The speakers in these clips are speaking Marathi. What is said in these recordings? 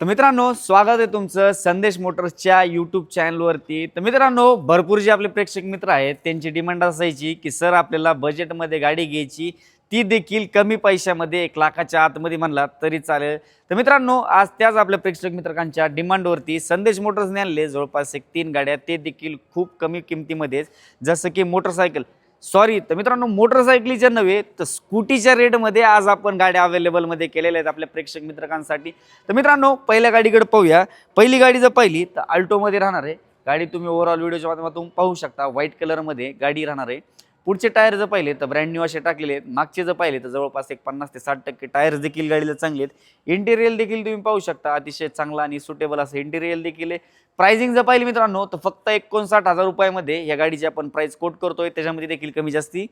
तर मित्रांनो स्वागत आहे तुमचं संदेश मोटर्सच्या यूट्यूब चॅनलवरती तर मित्रांनो भरपूर जे आपले प्रेक्षक मित्र आहेत त्यांची डिमांड असायची की सर आपल्याला बजेटमध्ये गाडी घ्यायची ती देखील कमी पैशामध्ये एक लाखाच्या आतमध्ये म्हणला तरी चालेल. तर मित्रांनो आज त्याच आपल्या प्रेक्षक मित्रांच्या डिमांडवरती संदेश मोटर्सने आणले. जवळपास एक तीन गाड्या ते देखील खूप कमी किमतीमध्येच. जसं की मोटरसायकल सॉरी तर मित्रांनो मोटरसायकलीच्या नव्हे तर स्कूटीच्या रेटमध्ये आज आपण गाड्या अवेलेबलमध्ये केलेल्या आहेत आपल्या प्रेक्षक मित्रकांसाठी तर मित्रांनो पहिल्या गाडीकडे पाहूया. पहिली गाडी जर पाहिली तर अल्टोमध्ये राहणार आहे. गाडी तुम्ही ओव्हरऑल व्हिडिओच्या माध्यमातून पाहू शकता. व्हाईट कलरमध्ये गाडी राहणार आहे. पुढचे टायर जर पाहिले तर ब्रँड न्यू असे टाकलेले आहेत. मागचे जर पाहिले तर जवळपास एक पन्नास ते साठ टक्के टायर्स देखील गाडीला चांगले आहेत. इंटेरियल देखील तुम्ही पाहू शकता अतिशय चांगला आणि सुटेबल असं इंटेरियल देखील आहे. प्राइसिंग जर पाहिली मित्रांनो तर फक्त एकोणसाठ हजार रुपयामध्ये या गाडीची आपण प्राइस कोट करतोय. त्याच्यामध्ये देखील कमी जास्ती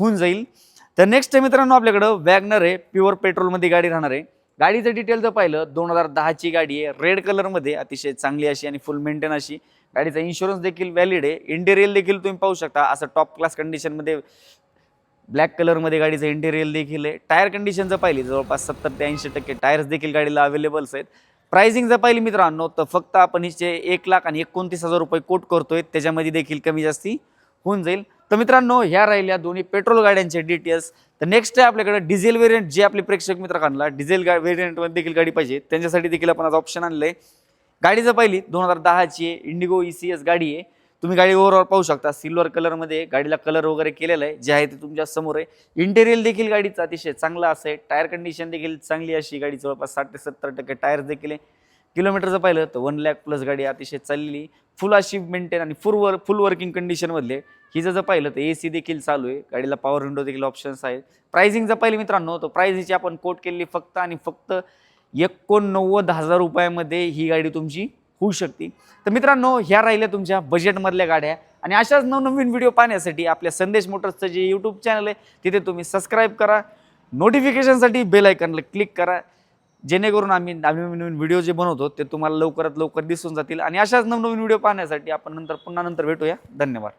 होऊन जाईल. तर नेक्स्ट मित्रांनो आपल्याकडं वॅगनर आहे प्युअर पेट्रोलमध्ये गाडी राहणार आहे. गाडीचं डिटेल जर पाहिलं दोन हजार दहाची गाडी आहे. रेड कलरमध्ये अतिशय चांगली अशी आणि फुल मेंटेन अशी. गाडीचा इन्शुरन्स देखील व्हॅलिड आहे. इंटेरियल देखील तुम्ही पाहू शकता. असं टॉप क्लास कंडिशनमध्ये ब्लॅक कलरमध्ये गाडीचं इंटेरियल देखील आहे. टायर कंडिशन जर पाहिली जवळपास सत्तर ते ऐंशी टक्के टायर्स देखील गाडीला अवेलेबल्स आहेत. प्राइसिंग जर पाहिली मित्रांनो तर फक्त आपण हिचे एक लाख आणि एकोणतीस हजार रुपये कोट करतोय. त्याच्यामध्ये देखील कमी जास्ती होऊन जाईल. तर मित्रांनो ह्या राहिल्या दोन्ही पेट्रोल गाड्यांचे डिटेल्स तर नेक्स्ट आहे आपल्याकडे डिझेल वेरियंट जे आपले प्रेक्षक मित्रांना डिझेल गा वेरियंटमध्ये देखील गाडी पाहिजे. त्यांच्यासाठी देखील आपण आज ऑप्शन आणलं आहे गाडी जर पाहिली दोन हजार दहाची आहे इंडिगो ई सी एस गाडी आहे. तुम्ही गाडी ओव्हरऑल पाहू शकता. सिल्वर कलरमध्ये गाडीला कलर वगैरे केलेला आहे. जे आहे ते तुमच्यासमोर आहे. इंटेरियल देखील गाडीचं अतिशय चांगलं असं आहे. टायर कंडिशन देखील चांगली अशी गाडी जवळपास साठ ते सत्तर टक्के टायर देखील आहे. किलोमीटरचं पाहिलं तर वन लॅक प्लस गाडी अतिशय चाललेली. फुल अशी मेंटेन आणि फुल वर फुल वर्किंग कंडिशनमधले ही जर पाहिलं तर ए सी देखील चालू आहे. गाडीला पॉवर विंडो देखील ऑप्शन्स आहेत. प्राइसिंग जर पाहिली मित्रांनो तर प्राइस हिची आपण कोट केलेली फक्त आणि फक्त एकोणनव्वद हजार रुपयामध्ये ही गाडी तुमची होऊ शकते. तर मित्रांनो ह्या राहिल्या तुमच्या बजेटमधल्या गाड्या. आणि अशाच नवनवीन व्हिडिओ पाहण्यासाठी आपल्या संदेश मोटर्सचं जे यूट्यूब चॅनल आहे तिथे तुम्ही सबस्क्राईब करा. नोटिफिकेशनसाठी बेल आयकनला क्लिक करा. जेणेकरून आम्ही नवीन नवीन व्हिडिओ जे बनवतो ते तुम्हाला लवकरात लवकर दिसून जातील. आणि अशाच नवनवीन व्हिडिओ पाहण्यासाठी आपण नंतर पुन्हा नंतर भेटूया. धन्यवाद.